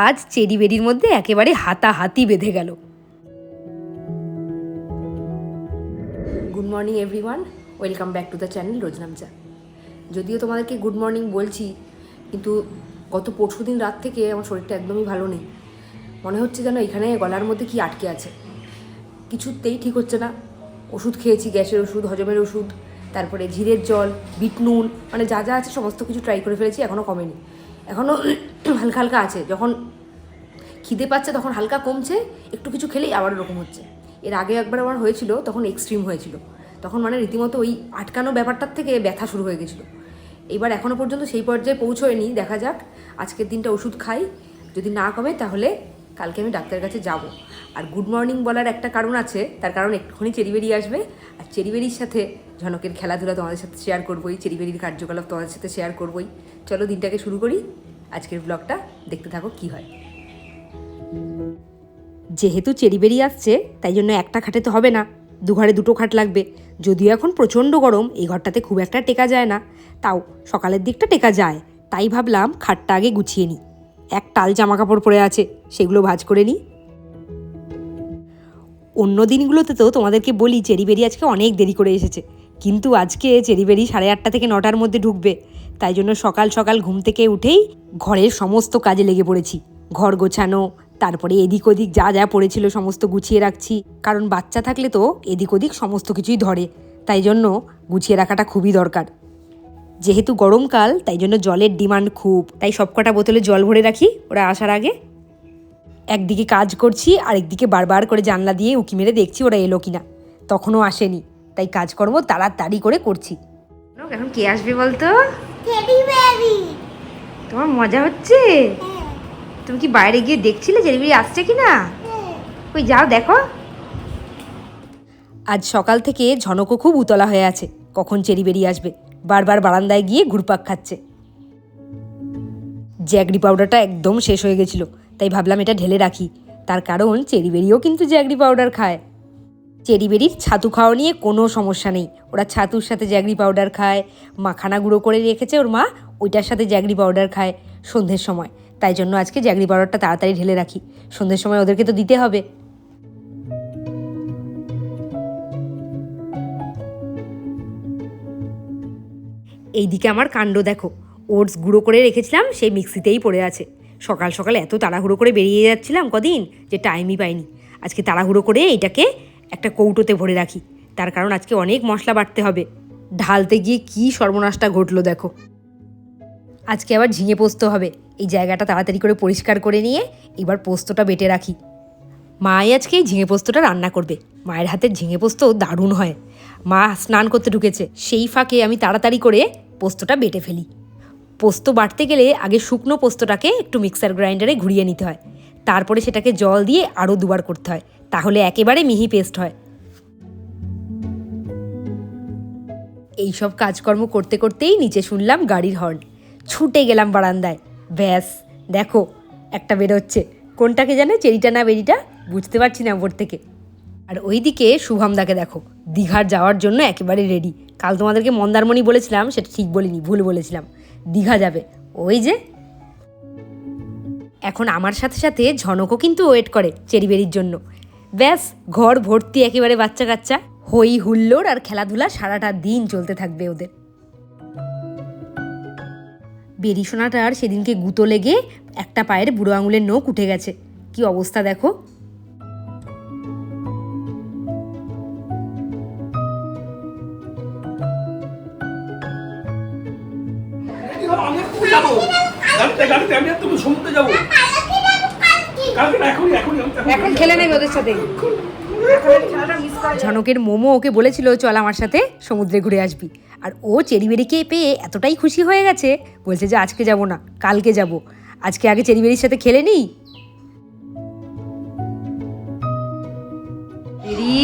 আজ চেরি বেরির মধ্যে একেবারে হাতাহাতি বেঁধে গেল। Good morning everyone welcome back to the channel Roznamcha যদিও তোমাদেরকে গুড মর্নিং বলছি, কিন্তু গত পরশু দিন রাত থেকে আমার শরীরটা একদমই ভালো নেই। মনে হচ্ছে যেন এখানে গলার মধ্যে কি আটকে আছে। কিছুতেই ঠিক হচ্ছে না। ওষুধ খেয়েছি, গ্যাসের ওষুধ, হজমের ওষুধ, তারপরে ঝিরের জল বিট নুন মানে যা যা আছে সমস্ত কিছু ট্রাই করে ফেলেছি এখনও কমেনি। এখনও হালকা হালকা আছে। যখন খিদে পাচ্ছে তখন হালকা কমছে, একটু কিছু খেলেই আবার ওরকম হচ্ছে। এর আগে একবার আমার হয়েছিল, তখন এক্সট্রিম হয়েছিল। তখন মানে রীতিমতো ওই আটকানো ব্যাপারটার থেকে ব্যথা শুরু হয়ে গেছিল। এবার এখনও পর্যন্ত সেই পর্যায়ে পৌঁছয়নি, দেখা যাক। আজকের দিনটা ওষুধ খাই। যদি না কমে তাহলে কালকে আমি ডাক্তারের কাছে যাব। আর গুড মর্নিং বলার একটা কারণ আছে, তার কারণ একটুখানি চেরিবেরি আসবে। আর চেরিবেরির সাথে ঝনকের খেলাধুলা তোমাদের সাথে শেয়ার করবোই, চেরিবেরির কার্যকলাপ তোমাদের সাথে শেয়ার করবোই। চলো দিনটাকে শুরু করি, আজকের ব্লগটা দেখতে থাকো কি হয়। যেহেতু চেরিবেরি আসছে, তাই জন্য একটা খাটে তো হবে না, দু ঘরে দুটো খাট লাগবে। যদিও এখন প্রচণ্ড গরম, এই ঘরটাতে খুব একটা টেকা যায় না। তাও সকালের দিকটা টেকা যায়, তাই ভাবলাম খাটটা আগে গুছিয়ে নিই। এক টাল জামা কাপড় পরে আছে, সেগুলো ভাঁজ করে নিই। অন্য দিনগুলোতে তো তোমাদেরকে বলি চেরিবেরি আজকে অনেক দেরি করে এসেছে। কিন্তু আজকে চেরিবেরি সাড়ে আটটা থেকে নটার মধ্যে ঢুকবে। তাই জন্য সকাল সকাল ঘুম থেকে উঠেই ঘরের সমস্ত কাজে লেগে পড়েছি। ঘর গোছানো, তারপরে এদিক ওদিক যা যা পড়েছিল সমস্ত গুছিয়ে রাখছি। কারণ বাচ্চা থাকলে তো এদিক ওদিক সমস্ত কিছুই ধরে। তাই জন্য গুছিয়ে রাখাটা খুবই দরকার। যেহেতু গরমকাল, তাই জন্য জলের ডিমান্ড খুব। তাই সবকটা বোতলে জল ভরে রাখি, ওরা আসার আগে। একদিকে কাজ করছি আরেকদিকে বারবার করে জানলা দিয়ে উঁকি মেরে দেখছি ওরা এলো কিনা। তখনও আসেনি। তাই কাজকর্ম তাড়াতাড়ি করে করছি। এখন কে আসবে বলতো? তোমার মজা হচ্ছে? তুমি কি বাইরে গিয়ে দেখছিলে জেলিবিরি আসছে কি না ওই যাও দেখো। আজ সকাল থেকে ঝনকও খুব উতলা হয়ে আছে। কখন চেরি বেরিয়ে আসবে? বারবার বারান্দায় গিয়ে ঘুরপাক খাচ্ছে। জ্যাগরি পাউডারটা একদম শেষ হয়ে গেছিল। তাই ভাবলাম এটা ঢেলে রাখি। তার কারণ চেরি বেরিও কিন্তু জ্যাগরি পাউডার খায়। চেরি বেরির ছাতু খাওয়া নিয়ে কোনো সমস্যা নেই। ওরা ছাতুর সাথে জ্যাগরি পাউডার খায়, মাখানা গুঁড়ো করে রেখেছে ওর মা, ওইটার সাথে জ্যাগরি পাউডার খায় সন্ধ্যের সময়। তাই জন্য আজকে জ্যাগরি পাউডারটা তাড়াতাড়ি ঢেলে রাখি। সন্ধ্যের সময় ওদেরকে তো দিতে হবে। এইদিকে আমার কাণ্ড দেখো। ওটস গুঁড়ো করে রেখেছিলাম, সেই মিক্সিতেই পড়ে আছে। সকাল সকাল এত তাড়াহুড়ো করে বেরিয়ে যাচ্ছিলাম কদিন যে টাইমই পাইনি। আজকে তাড়াহুড়ো করে এটাকে একটা কৌটোতে ভরে রাখি। তার কারণ আজকে অনেক মশলা বাটতে হবে। ঢালতে গিয়ে কি সর্বনাশটা ঘটলো দেখো। আজকে আবার ঝিঙে পোস্ত হবে। এই জায়গাটা তাড়াতাড়ি করে পরিষ্কার করে নিয়ে এবার পোস্তটা বেটে রাখি। মাই আজকে এই ঝিঙে পোস্তটা রান্না করবে। মায়ের হাতের ঝিঙে পোস্ত দারুণ হয়। মা স্নান করতে ঢুকেছে। সেই ফাঁকে আমি তাড়াতাড়ি করে পোস্তটা বেটে ফেলি। পোস্ত বাটতে গেলে আগে শুকনো পোস্তটাকে একটু মিক্সার গ্রাইন্ডারে ঘুরিয়ে নিতে হয়। তারপরে সেটাকে জল দিয়ে আরও দুবার করতে হয়, তাহলে একেবারে মিহি পেস্ট হয়। এইসব কাজকর্ম করতে করতেই নিচে শুনলাম গাড়ির হর্ন। ছুটে গেলাম বারান্দায়। ব্যাস, দেখো, একটা বেরোচ্ছে। কোনটাকে জানে, চেরিটা না বেরিটা, বুঝতে পারছি না ওপর থেকে। আর ওইদিকে শুভমদাকে দেখো, দীঘার যাওয়ার জন্য একেবারে রেডি কাল তোমাদেরকে মন্দারমণি বলেছিলাম, সেটা ঠিক বলিনি, ভুল বলেছিলাম। দীঘা যাবে। ওই যে। এখন আমার সাথে সাথে ঝনকও কিন্তু ওয়েট করে চেরিবেরির জন্য। ব্যাস, ঘর ভর্তি একেবারে বাচ্চা কাচ্চা। হই হুল্লোড় আর খেলাধুলা সারাটা দিন চলতে থাকবে ওদের। বেরি সোনাটার সেদিনকে গুঁতো লেগে একটা পায়ের বুড়ো আঙুলের নখ উঠে গেছে। কি অবস্থা দেখো। গাড়িতে গাড়িতে আমি একদম সমুদ্রে যাব। কালকে। না এখনই এখনই এখন খেলে নেবে ওদের সাথে। ঝনকের মোমো ওকে বলেছিল চল আমার সাথে সমুদ্রে ঘুরে আসবি। আর ও চেরিবেরিকে পেয়ে এতটাই খুশি হয়ে গেছে বলছে যে আজকে যাব না কালকে যাব। আজকে আগে চেরিবেরির সাথে খেলে নিই? চেরি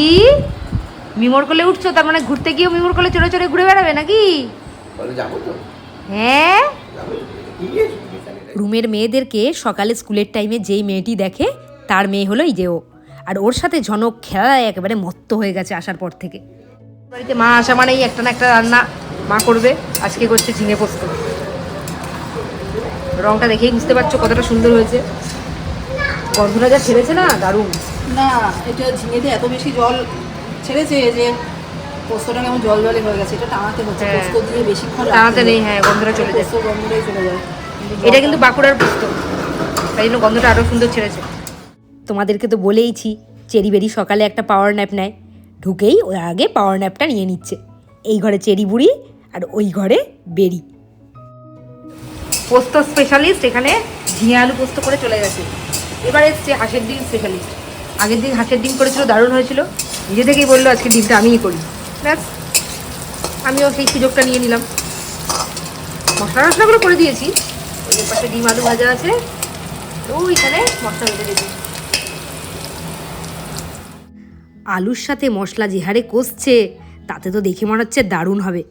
মিমোর কোলে উঠছো তার মানে ঘুরতে গিয়েও মিমোর কোলে চড়ে চড়ে ঘুরে বেড়াবে নাকি? বলে যাব তো। হ্যাঁ? রুমের মেয়েদেরকে সকালে স্কুলের টাইমে যেই মেয়েটি দেখে তার মেয়ে হলো এই যে ও। আর ওর সাথে ঝনক খেলায় একেবারে মত্ত হয়ে গেছে আসার পর থেকে। বাড়িতে মা আসা মানেই একটা না একটা রান্না মা করবে আজকে করছে ঝিঙে পোস্ত। রংটা দেখেই বুঝতে পারছ কতটা সুন্দর হয়েছে। গন্ধটা যা ছেড়েছে না দারুণ। না এটা ঝিঙেতে এত বেশি জল ছেড়েছে যে পোস্তটা কেমন জল জলে হয়ে গেছে এটা টানাতে হচ্ছে হ্যাঁ। পোস্ত দিয়ে বেশিক্ষণ টানাতে নেই হ্যাঁ গন্ধটা চলে যায়। পোস্ত গন্ধটাই চলে যায়। এটা কিন্তু বাঁকুড়ার পোস্ত তাই জন্য গন্ধটা আরও সুন্দর ছেড়েছে। তোমাদেরকে তো বলেইছি, চেরি বেরি সকালে একটা পাওয়ার ন্যাপ নেয়। ঢুকেই ওর আগে পাওয়ার ন্যাপটা নিয়ে নিচ্ছে। এই ঘরে চেরি বুড়ি আর ওই ঘরে বেরি। পোস্ত স্পেশালিস্ট এখানে ঝিঙে আলু পোস্ত করে চলে গেছে। এবার এসছে হাঁসের ডিম স্পেশালিস্ট আগের দিন হাঁসের ডিম করেছিল, দারুণ হয়েছিল। নিজে থেকেই বলল, আজকে ডিমটা আমিই করি। ব্যাস, আমিও সেই সুযোগটা নিয়ে নিলাম। মশলা টশলাগুলো করে দিয়েছি। ডিম আলু ভাজা আছে। ওইখানে মশলা দিয়েছি আলুর সাথে মশলা যে হারে কষছে, তাতে তো দেখে মনে হচ্ছে দারুণ হবে।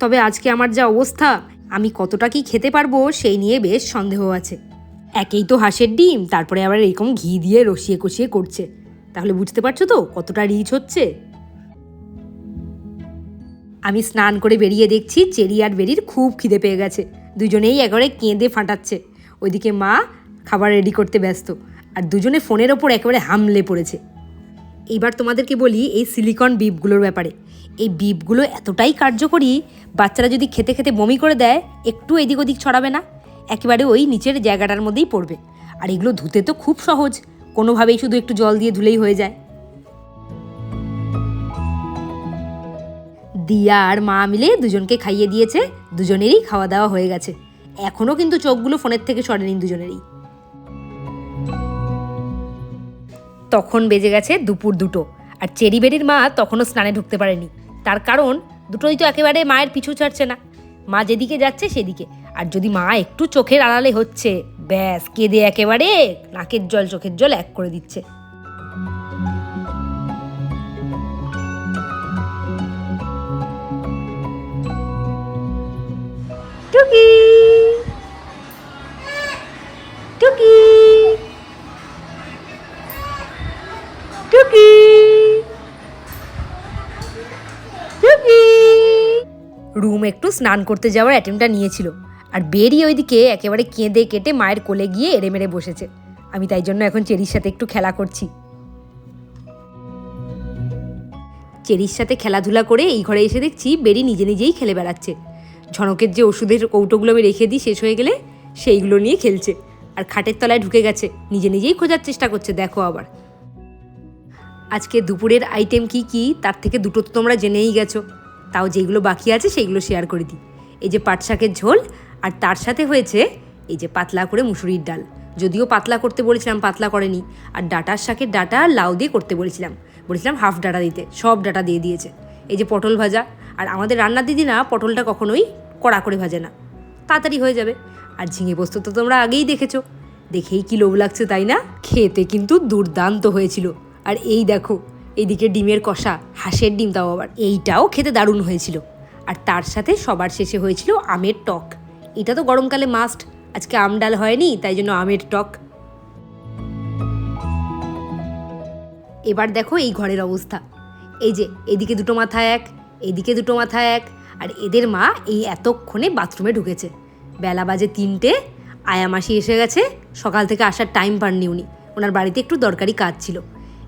তবে আজকে আমার যা অবস্থা, আমি কতটা কি খেতে পারব, সেই নিয়ে বেশ সন্দেহ আছে। একেই তো হাঁসের ডিম, তারপরে আবার এরকম ঘি দিয়ে রসিয়ে কষিয়ে করছে। তাহলে বুঝতে পারছ তো কতটা রিচ হচ্ছে? আমি স্নান করে বেরিয়ে দেখছি চেরি আর বেরির খুব খিদে পেয়ে গেছে। দুজনেই একেবারে কেঁদে ফাটাচ্ছে। ওইদিকে মা খাবার রেডি করতে ব্যস্ত আর দুজনে ফোনের ওপর একেবারে হামলে পড়েছে। এইবার তোমাদেরকে বলি এই সিলিকন বিপগুলোর ব্যাপারে। এই বিপগুলো এতটাই কার্যকরী, বাচ্চারা যদি খেতে খেতে বমি করে দেয়, একটু এদিক ওদিক ছড়াবে না। একেবারে ওই নিচের জায়গাটার মধ্যেই পড়বে। আর এগুলো ধুতে তো খুব সহজ। কোনোভাবেই শুধু একটু জল দিয়ে ধুলেই হয়ে যায়। দিয়া আর মা মিলে দুজনকে খাইয়ে দিয়েছে, দুজনেরই খাওয়া দাওয়া হয়ে গেছে। এখনও কিন্তু চোখগুলো ফোনের থেকে সরেনি দুজনেরই। তখন বেজে গেছে দুপুর দুটো, আর চেরি বেরির মা তখনও স্নানে ঢুকতে পারেনি। তার কারণ, দুটোই তো একেবারে মায়ের পিছু ছাড়ছে না। মা যেদিকে যাচ্ছে সেদিকে, আর যদি মা একটু চোখের আড়ালে হচ্ছে, ব্যাস কেঁদে একেবারে নাকের জল চোখের জল এক করে দিচ্ছে। একটু স্নান করতে যাওয়ার অ্যাটেম্পটা নিয়েছিল। আর বেরিয়ে ওইদিকে একেবারে কেঁদে কেটে মায়ের কোলে গিয়ে এড়ে মেরে বসেছে। আমি তাই জন্য এখন চেরির সাথে একটু খেলা করছি। চেরির সাথে খেলাধুলা করে এই ঘরে এসে দেখছি বেরি নিজে নিজেই খেলে বেড়াচ্ছে। ঝনকের যে ওষুধের কৌটোগুলো আমি রেখে দিই শেষ হয়ে গেলে সেইগুলো নিয়ে খেলছে। আর খাটের তলায় ঢুকে গেছে, নিজে নিজেই খোঁজার চেষ্টা করছে, দেখো আবার। আজকে দুপুরের আইটেম কি কি, তার থেকে দুটো তো তোমরা জেনেই গেছো। তাও যেগুলো বাকি আছে সেইগুলো শেয়ার করে দিই। এই যে পাট শাকের ঝোল, আর তার সাথে হয়েছে এই যে পাতলা করে মুসুরির ডাল। যদিও পাতলা করতে বলেছিলাম, পাতলা করেনি। আর ডাটার শাকের ডাটা লাউ দিয়ে করতে বলেছিলাম। বলেছিলাম হাফ ডাটা দিতে, সব ডাটা দিয়ে দিয়েছে। এই যে পটল ভাজা, আর আমাদের রান্নার দিদি না পটলটা কখনোই কড়া করে ভাজে না। তাড়াতাড়ি হয়ে যাবে। আর ঝিঙে পোস্ত তো তোমরা আগেই দেখেছ। দেখেই কি লোভ লাগছে তাই না? খেতে কিন্তু দুর্দান্ত হয়েছিল। আর এই দেখো এইদিকে ডিমের কষা, হাঁসের ডিম তাও আবার। এইটাও খেতে দারুণ হয়েছিল। আর তার সাথে সবার শেষে হয়েছিল আমের টক। এটা তো গরমকালে মাস্ট আজকে আম ডাল হয়নি, তাই জন্য আমের টক। এবার দেখো এই ঘরের অবস্থা। এই যে, এদিকে দুটো মাথা এক, এদিকে দুটো মাথা এক। আর এদের মা এই এতক্ষণে বাথরুমে ঢুকেছে। বেলা বাজে তিনটে, আয়া মাসি এসে গেছে। সকাল থেকে আসার টাইম পাননি উনি। ওনার বাড়িতে একটু দরকারি কাজ ছিল।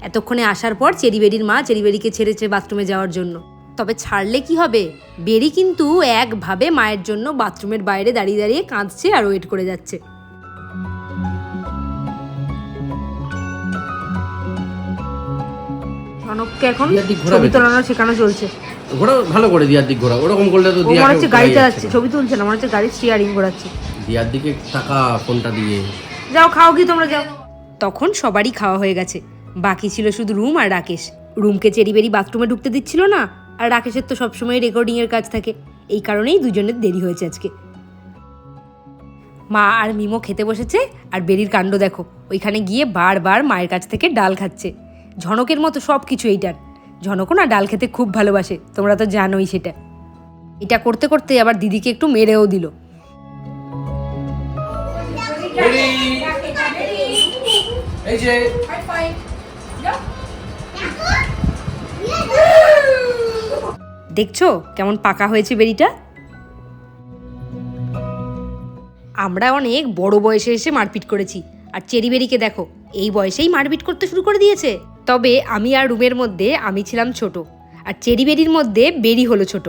এতক্ষণে আসার পর চেরিবেরির মা চেরিবেরিকে ছেড়েছে বাথরুমে যাওয়ার জন্য। তবে ছাড়লে কি হবে? বেরি কিন্তু একভাবে মায়ের জন্য বাথরুমের বাইরে দাঁড়িয়ে দাঁড়িয়ে কাঁদছে আর ওয়েট করে যাচ্ছে। এখন ছবি তোলানো শেখানো চলছে। ঘোরা ভালো করে দিয়ার দিক ঘোরা। ওরকম করলে তো মনে হচ্ছে গাড়ি চালাচ্ছে ছবি তুলছে না মনে হচ্ছে গাড়ির স্টিয়ারিং ঘোরাচ্ছে। দিয়ার দিকে টাকা ফোনটা দিয়ে। যাও খাও কি তোমরা যাও। তখন সবারই খাওয়া হয়ে গেছে। বাকি ছিল শুধু রুম আর রাকেশ। রুমকে চেরিবেরি বাথরুমে ঢুকতে দিচ্ছিল না আর রাকেশের তো সবসময় রেকর্ডিংয়ের কাজ থাকে। এই কারণেই দুজনের দেরি হয়েছে আজকে। মা আর মিমো খেতে বসেছে আর বেরির কাণ্ড দেখো। ওইখানে গিয়ে বারবার মায়ের কাছ থেকে ডাল খাচ্ছে। ঝনকের মতো সব কিছু এইটার। ঝনকও না ডাল খেতে খুব ভালোবাসে তোমরা তো জানোই সেটা। এটা করতে করতে আবার দিদিকে একটু মেরেও দিল। এই যে দেখছ কেমন পাকা হয়েছে বেরিটা? আমরা অনেক বড় বয়সে এসে মারপিট করেছি, আর চেরিবেরিকে দেখো, এই বয়সেই মারপিট করতে শুরু করে দিয়েছে। তবে আমি আর রুমের মধ্যে, আমি ছিলাম ছোট, আর চেরি বেরির মধ্যে বেরি হলো ছোট।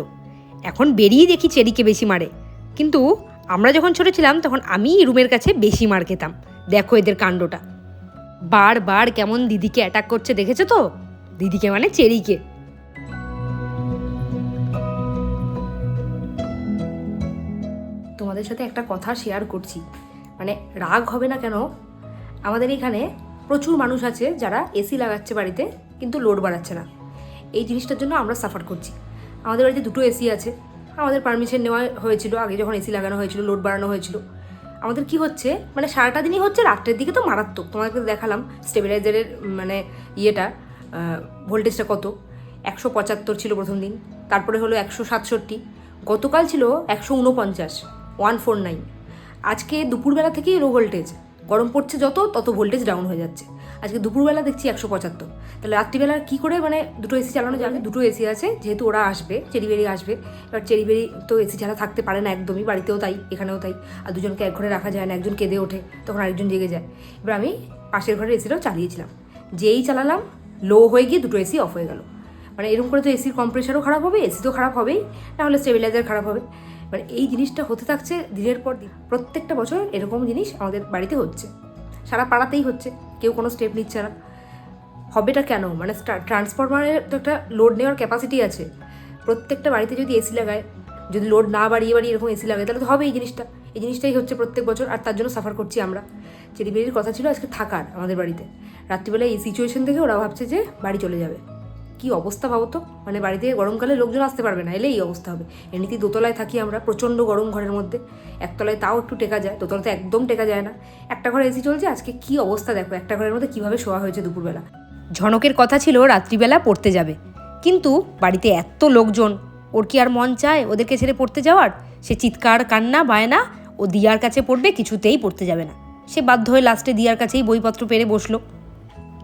এখন বেরিয়ে দেখি চেরিকে বেশি মারে। কিন্তু আমরা যখন ছোট ছিলাম, তখন আমি রুমের কাছে বেশি মার খেতাম। দেখো এদের কাণ্ডটা। বারবার কেমন দিদিকে অ্যাটাক করছে, দেখেছ তো? দিদিকে মানে চেরিকে। তোমাদের সাথে একটা কথা শেয়ার করছি। মানে রাগ হবে না কেন? আমাদের এখানে প্রচুর মানুষ আছে যারা এসি লাগাচ্ছে বাড়িতে, কিন্তু লোড বাড়াচ্ছে না। এই জিনিসটার জন্য আমরা সাফার করছি। আমাদের বাড়িতে দুটো এসি আছে। আমাদের পারমিশন নেওয়া হয়েছিল, আগে যখন এসি লাগানো হয়েছিল লোড বাড়ানো হয়েছিল। আমাদের কি হচ্ছে? মানে সারাটা দিনই হচ্ছে, রাত্রের দিকে তো মারাত্মক। তোমাদেরকে দেখালাম স্টেবিলাইজারের মানে ইয়েটা। ভোল্টেজটা কত? একশো পঁচাত্তর ছিল প্রথম দিন, তারপরে হলো একশো সাতষট্টি, গতকাল ছিল একশো উনপঞ্চাশ ওয়ান ফোর নাইন আজকে দুপুরবেলা থেকেই লো ভোল্টেজ গরম পড়ছে যত, তত ভোল্টেজ ডাউন হয়ে যাচ্ছে। আজকে দুপুরবেলা দেখছি একশো পঁচাত্তর। তাহলে রাত্রিবেলা কী করে মানে দুটো এসি চালানো যাবে? দুটো এসি আছে, যেহেতু ওরা আসবে চেরিবেরি আসবে, এবার চেরিবেরি তো এসি ছাড়া থাকতে পারে না একদমই, বাড়িতেও তাই, এখানেও তাই। আর দুজনকে এক ঘরে রাখা যায় না, একজন কেঁদে ওঠে, তখন আরেকজন জেগে যায়। এবার আমি পাশের ঘরের এসিটাও চালিয়েছিলাম। যেই চালালাম লো হয়ে গিয়ে দুটো এসি অফ হয়ে গেল। মানে এরকম করে তো এসির কম্প্রেসারও খারাপ হবে এসি তো খারাপ হবেই, না হলে স্টেবিলাইজার খারাপ হবে। মানে এই জিনিসটা হতে থাকছে দিনের পর দিন। প্রত্যেকটা বছর এরকম জিনিস আমাদের বাড়িতে হচ্ছে। সারা পাড়াতেই হচ্ছে, কেউ কোনো স্টেপ নিচ্ছে না। হবেটা কেন? মানে ট্রান্সফরমারের তো একটা লোড নেওয়ার ক্যাপাসিটি আছে। প্রত্যেকটা বাড়িতে যদি এসি লাগায়, যদি লোড না বাড়িয়ে বাড়িয়ে এরকম এসি লাগায়, তাহলে তো হবে এই জিনিসটা। এই জিনিসটাই হচ্ছে প্রত্যেক বছর, আর তার জন্য সাফার করছি আমরা। চেরিবেরির কথা ছিল আজকে থাকার আমাদের বাড়িতে। রাত্রিবেলায় এই সিচুয়েশন থেকে ওরা ভাবছে যে বাড়ি চলে যাবে। কি অবস্থা ভাবো তো? মানে বাড়িতে গরমকালে লোকজন আসতে পারবে না এলে এই অবস্থা হবে। এমনিতেই দোতলায় থাকি আমরা, প্রচণ্ড গরম ঘরের মধ্যে। একতলায় তাও একটু টেকা যায়, দোতলাতে একদম টেকা যায় না। একটা ঘরে এসি চলছে, আজকে কি অবস্থা দেখো? একটা ঘরের মধ্যে কীভাবে শোয়া হয়েছে দুপুরবেলা। ঝনকের কথা ছিল, রাত্রিবেলা পড়তে যাবে। কিন্তু বাড়িতে এত লোকজন, ওর কি আর মন চায় ওদেরকে ছেড়ে পড়তে যাওয়ার? সে চিৎকার, কান্না, বায়না ও দিয়ার কাছে পড়বে, কিছুতেই পড়তে যাবে না। সে বাধ্য হয়ে লাস্টে দিয়ার কাছেই বইপত্র পেরে বসল।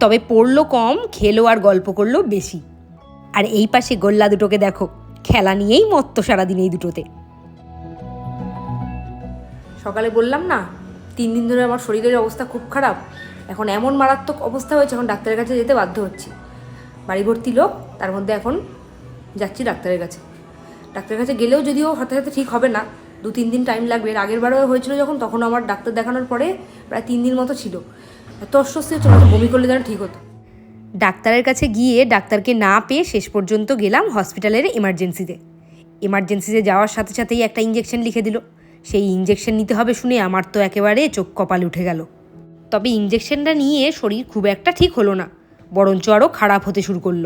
তবে পড়ল কম, খেলো আর গল্প করল বেশি। আর এই পাশে গোল্লা দুটোকে দেখো, খেলা নিয়েই মত্ত সারাদিন এই দুটোতে। সকালে বললাম না, তিন দিন ধরে আমার শরীরের অবস্থা খুব খারাপ। এখন এমন মারাত্মক অবস্থা হয়েছে, এখন ডাক্তারের কাছে যেতে বাধ্য হচ্ছি। বাড়ি ভর্তি লোক, তার মধ্যে এখন যাচ্ছি ডাক্তারের কাছে। ডাক্তারের কাছে গেলেও যদিও হাতে ঠিক হবে না দু, তিন দিন টাইম লাগবে। এর আগের বারও হয়েছিল যখন তখন আমার ডাক্তার দেখানোর পরে প্রায় তিন দিন মতো ছিল। এত অস্বস্তি হচ্ছে বমি করলে যেন ঠিক হতো। ডাক্তারের কাছে গিয়ে ডাক্তারকে না পেয়ে শেষ পর্যন্ত গেলাম হসপিটালের এমার্জেন্সিতে এমার্জেন্সিতে যাওয়ার সাথে সাথেই একটা ইঞ্জেকশন লিখে দিল। সেই ইঞ্জেকশন নিতে হবে শুনে আমার তো একেবারে চোখ কপাল উঠে গেল। তবে ইঞ্জেকশনটা নিয়ে শরীর খুব একটা ঠিক হলো না, বরঞ্চ আরও খারাপ হতে শুরু করল।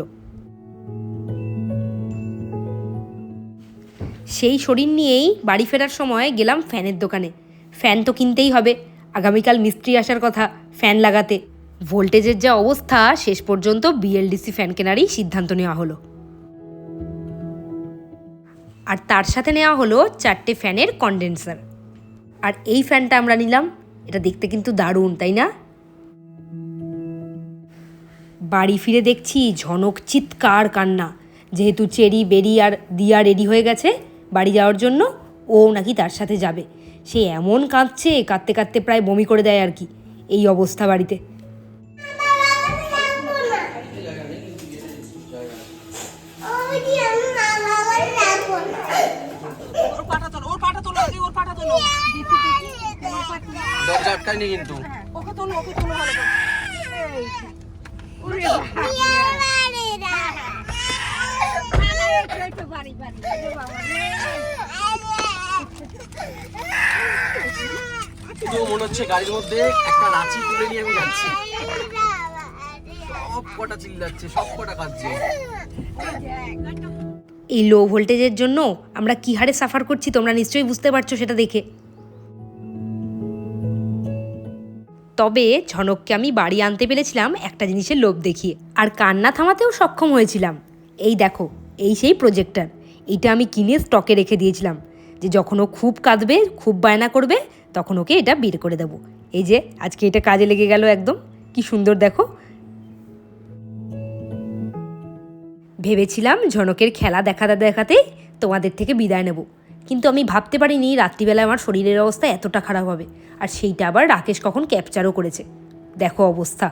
সেই শরীর নিয়েই বাড়ি ফেরার সময় গেলাম ফ্যানের দোকানে। ফ্যান তো কিনতেই হবে। আগামীকাল মিস্ত্রি আসার কথা, ফ্যান লাগাতে। ভোল্টেজের যা অবস্থা, শেষ পর্যন্ত বিএলডিসি ফ্যান কেনারই সিদ্ধান্ত নেওয়া হলো। আর তার সাথে নেওয়া হলো চারটে ফ্যানের কন্ডেন্সার আর এই ফ্যানটা আমরা নিলাম। এটা দেখতে কিন্তু দারুণ, তাই না? বাড়ি ফিরে দেখছি ঝনক চিৎকার কান্না। যেহেতু চেরি, বেরি আর দিয়া রেডি হয়ে গেছে বাড়ি যাওয়ার জন্য ও নাকি তার সাথে যাবে। সে এমন কাঁদছে কাঁদতে কাঁদতে প্রায় বমি করে দেয় আর কি এই অবস্থা বাড়িতে। কিন্তু ওকে তোলো ওকে তোলো ভালো করে। তো মনে হচ্ছে গাড়ির মধ্যে একটা তুলে নিয়ে আমি যাচ্ছি। সব কটা চিল্লাচ্ছে, সব কটা কাঁদছে। এই লো ভোল্টেজের জন্য আমরা কী হারে সাফার করছি তোমরা নিশ্চয়ই বুঝতে পারছ সেটা দেখে। তবে ঝনককে আমি বাড়ি আনতে পেরেছিলাম একটা জিনিসের লোভ দেখিয়ে, আর কান্না থামাতেও সক্ষম হয়েছিলাম। এই দেখো এই সেই প্রজেক্টর এইটা আমি কিনে স্টকে রেখে দিয়েছিলাম। যে যখন ও খুব কাঁদবে, খুব বায়না করবে, তখন ওকে এটা বের করে দেবো। এই যে, আজকে এটা কাজে লেগে গেল একদম। কি সুন্দর দেখো। ভেবেছিলাম ঝনকের খেলা দেখাতে দেখাতেই তোমাদের থেকে বিদায় নেব। কিন্তু আমি ভাবতে পারিনি রাত্রিবেলায় আমার শরীরের অবস্থা এতটা খারাপ হবে। আর সেইটা আবার রাকেশ কখন ক্যাপচারও করেছে। দেখো অবস্থা।